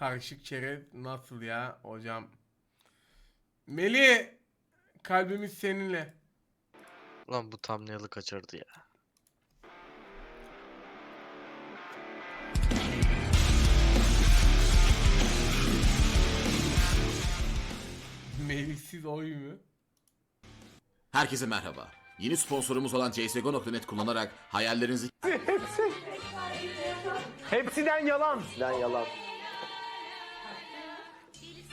Karışık çerez nasıl ya hocam? Meli kalbimiz seninle. Lan bu thumbnail'ı kaçırdı ya. Melihsiz oy mu? Herkese merhaba. Yeni sponsorumuz olan CSGO.net kullanarak hayallerinizi Hepsinden yalan. Lan yalan.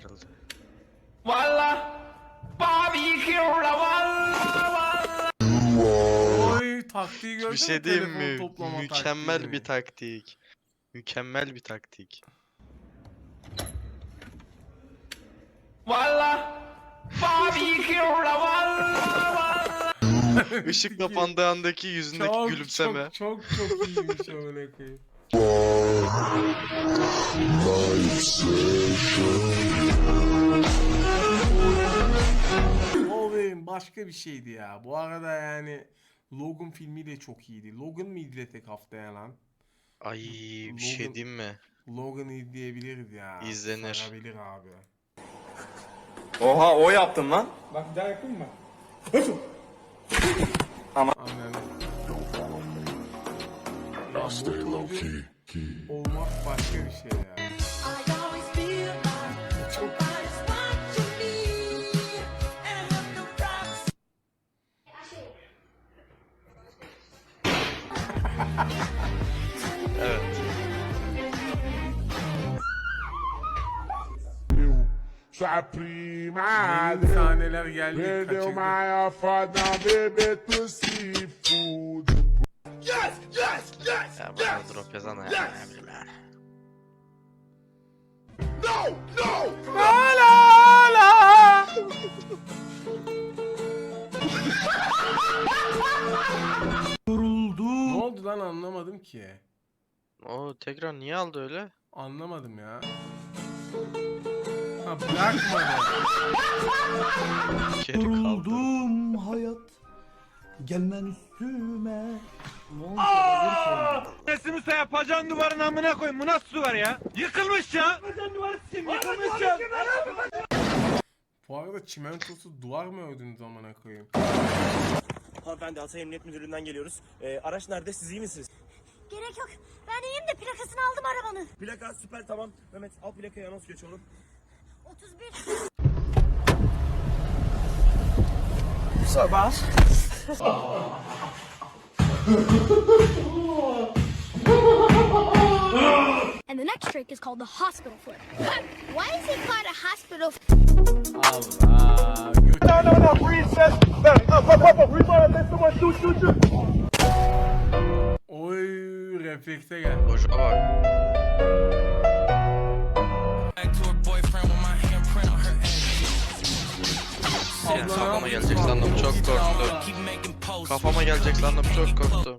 to sing. Spitting your blood in the sink. Aynen avradını. Gitti. Kaburga kırıldı. Oy taktiği gördün Bir şey diyeyim mi? Mükemmel bir taktik. Mükemmel bir taktik. Işık kapandığı andaki yüzündeki çok, gülümseme. Çok çok çok iyiymiş öyle koyayım. Wolverine başka bir şeydi ya. Bu arada yani Logan filmi de çok iyiydi. Logan mı izlesek haftaya lan? Ay bir şey Logan- diyeyim mi? Logan izleyebiliriz ya. İzlenir. Sarabilir abi. Oha o yaptım lan. Aynen. Ya I stay low key. key. Oh, motherfucker, Sua prima Neler geldi Perdeu maior foda, bebê tu se fude Ya bana drop yazana ya. No, no! La la la. Ne oldu lan anlamadım ki. O tekrar niye aldı öyle? Anlamadım ya. Ha bırakmadı. Geri kaldı. Yoruldum hayat Gelmen üstüme Resim usta yapacağın duvarın amına koyayım. Bu nasıl duvar ya? Yıkılmış ya. Yapacağın duvarı sim yıkılmış ya. Bu arada çimentosu duvar mı ördünüz zamana koyayım? Hanımefendi Hatay Emniyet Müdürlüğü'nden geliyoruz. Ee, araç nerede? Siz iyi misiniz? Gerek yok. Ben iyiyim de plakasını aldım arabanın. Plaka süper tamam. Mehmet al plakayı anons geç oğlum. 31. And the next trick is called the hospital flip. Why is it called a hospital Allah. Götür. Oy reflekse gel. Hoca bak. Abla kafama gelecek sandım çok korktum. Kafama gelecek sandım çok korktum.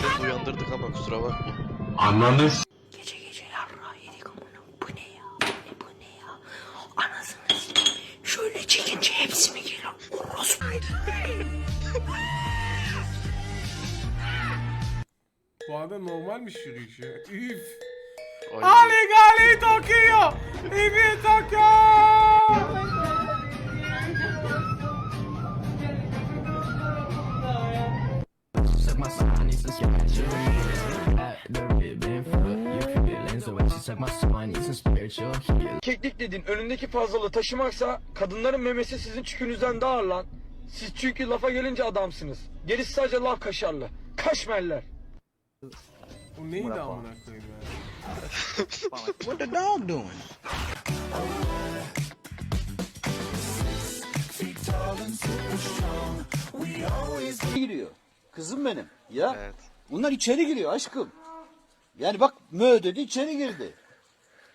Seni uyandırdık ama kusura bakma. Gece gece yarrağı yedik amına. Bu ne ya? Bu ne bu ne ya? Anasını s**eyim. Şöyle çekince hepsi mi geliyor? Orospu. Bu arada normalmiş yürüyüşü. Üf. Ali Gali Tokyo. İbi Tokyo. Keklik dediğin önündeki fazlalığı taşımaksa kadınların memesi sizin çükünüzden daha ağır lan. Siz çünkü lafa gelince adamsınız. Gerisi sadece laf kaşarlı. Kaşmerler. Bu neydi amına koyayım ya? What the dog doing? giriyor. Kızım benim. Ya Evet. bunlar içeri giriyor aşkım. Yani bak mö dedi içeri girdi.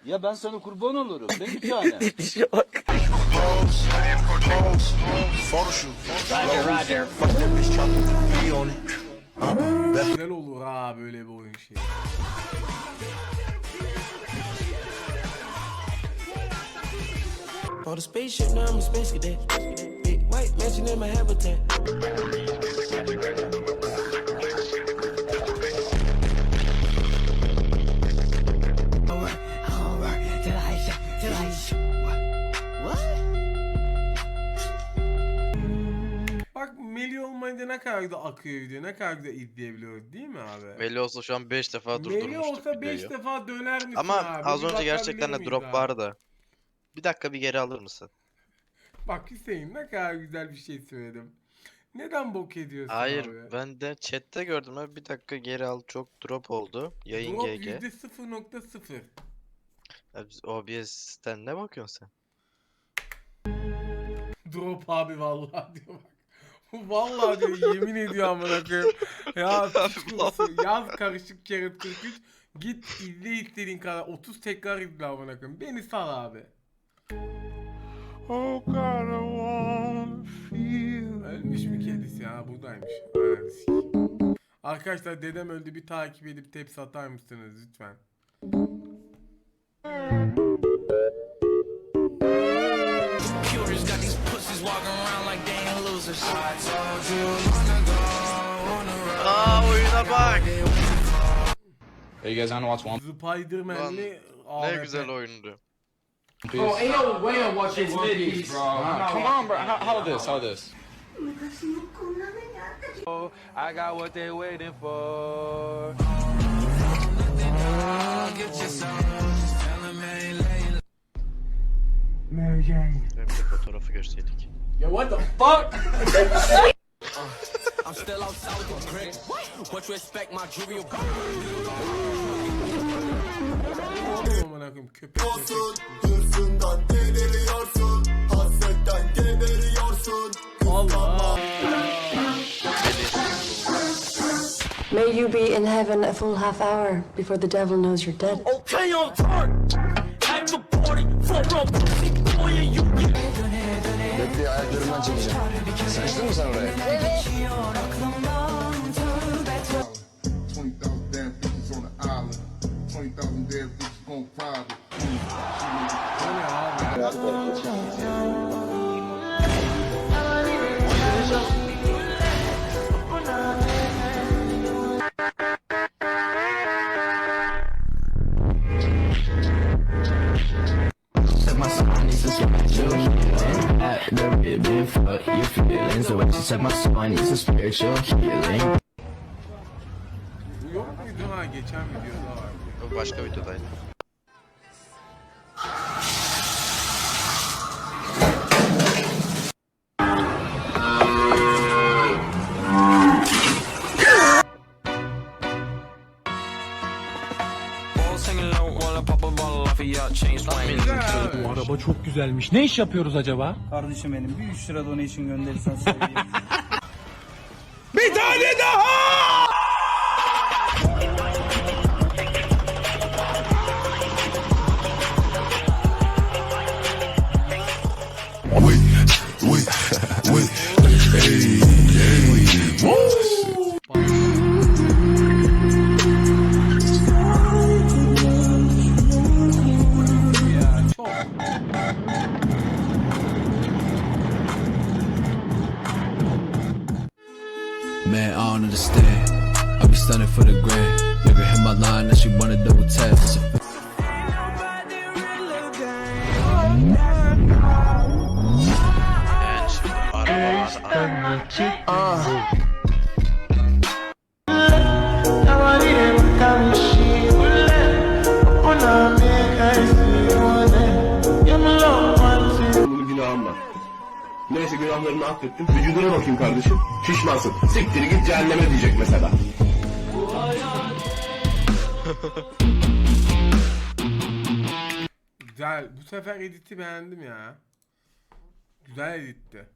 Ya ben sana kurban olurum. Ben bir tane. Güzel olur ha böyle bir oyun şey. On the spaceship, now I'm a space cadet. Big white mansion in my habitat. Ne kadar da akıyor video, ne kadar da izleyebiliyoruz değil mi abi? Belli olsa şu an 5 defa durdurmuştuk Melih olsa 5 videoyu. defa döner misin Ama abi? az önce gerçekten de drop abi? vardı. Bir dakika bir geri alır mısın? Bak Hüseyin ne kadar güzel bir şey söyledim. Neden bok ediyorsun Hayır abi? ben de chatte gördüm abi bir dakika geri al çok drop oldu. Yayın Drop GG. %0.0. Ya biz OBS'ten ne bakıyorsun sen? Drop abi vallahi diyor. Vallahi diyor yemin ediyor amına koyayım. Ya yaz karışık kere 43 git izle istediğin kadar 30 tekrar izle amına koyayım. Beni sal abi. Oh God, I wanna feel. Ölmüş mü kedisi ya? Buradaymış. Ananı sikeyim. Arkadaşlar dedem öldü bir takip edip tepsi atar mısınız lütfen? Curious got these pussies walking around losers. Aa oyuna bak. Hey, guys want to watch one? Spider-Man'li Ne güzel oyundu. Piece? ain't no way I'm watching One Piece, bro. Come on, bro. How, how this? How this? I got what they waiting for. Bir de fotoğrafı görseydik. I'm still outside with the brick. What you expect, my jewelry amına koyayım köpek köpek. Allah. May you be in heaven a full half hour before the devil knows you're dead. Okay, on turn. At the party, front row, pussy boy, and you Bekle ayaklarımdan çekeceğim. Sıkıştın mı sen oraya? 20,000 damn bitches on the island. 20,000 damn bitches gon' private. Suck my spine, need some spiritual healing. Bu yok muydu ha geçen videoda vardı. Bu başka videodaydı. A abi. araba çok güzelmiş. Ne iş yapıyoruz acaba? Kardeşim benim bir 3 lira donation gönderirsen seveyim. Neyse günahlarını affettim. Vücuduna bakayım kardeşim. Şişmansın. Siktir git cehenneme diyecek mesela. Güzel. Bu sefer editi beğendim ya. Güzel editti.